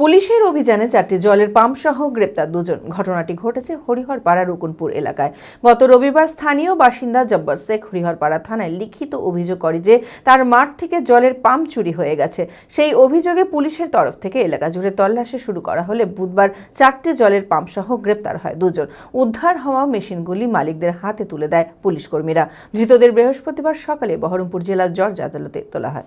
পুলিশের অভিযানে চারটি জলের পাম্প সহ গ্রেপ্তার দুজন। ঘটনাটি ঘটেছে হরিহরপাড়া রুকুনপুর এলাকায়। গত রবিবার স্থানীয় বাসিন্দা জব্বর শেখ হরিহরপাড়া থানায় লিখিত অভিযোগ করে যে তার মাঠ থেকে জলের পাম্প চুরি হয়ে গেছে। সেই অভিযোগে পুলিশের তরফ থেকে এলাকা জুড়ে তল্লাশি শুরু করা হলে বুধবার চারটি জলের পাম্প সহ গ্রেপ্তার হয় দুজন। উদ্ধার হওয়া মেশিনগুলি মালিকদের হাতে তুলে দেয় পুলিশ কর্মীরা। ধৃতদের বৃহস্পতিবার সকালে বহরমপুর জেলার জর্জ আদালতে তোলা হয়।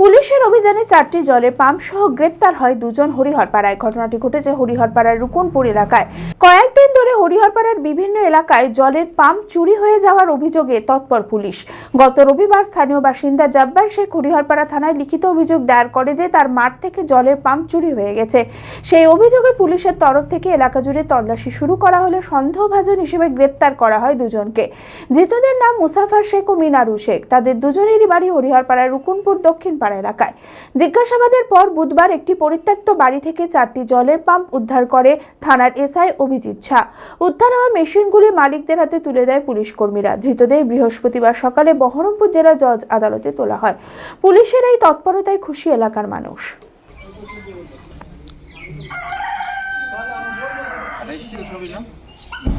পুলিশের অভিযানে চারটি জলের পাম্প সহ গ্রেপ্তার হয় দুজন হরিহরপাড়ায়। ঘটনাটি ঘটেছে হরিহরপাড়ার রুকনপুর এলাকায়। কয়েকদিন ধরে হরিহরপাড়ার বিভিন্ন এলাকায় জলের পাম্প চুরি হয়ে যাওয়ার অভিযোগে তৎপর পুলিশ। গত রবিবার স্থানীয় বাসিন্দা জব্বার শেখ হরিহরপাড়া থানায় লিখিত অভিযোগ দায়ের করে যে তার মাঠ থেকে জলের পাম্প চুরি হয়ে গেছে। সেই অভিযোগে পুলিশের তরফ থেকে এলাকা জুড়ে তল্লাশি শুরু করা হলে সন্দেহভাজন হিসেবে গ্রেপ্তার করা হয় দুজনকে। ধৃতদের নাম মুসাফার শেখ ও মিনারু শেখ। তাদের দুজনেরই বাড়ি হরিহরপাড়ার রুকুনপুর দক্ষিণ পাড়া এলাকায়। জিজ্ঞাসাবাদের পর বুধবার একটি পরিত্যক্ত বাড়ি থেকে চারটি জলের পাম্প উদ্ধার করে থানার এসআই অভিজিৎ ঝা। উদ্ধার হওয়া মেশিনগুলি মালিকদের হাতে তুলে দেয় পুলিশ কর্মীরা। ধৃতদের বৃহস্পতিবার সকালে বহরমপুর জেলা জজ আদালতে তোলা হয়। পুলিশের এই তৎপরতায় খুশি এলাকার মানুষ।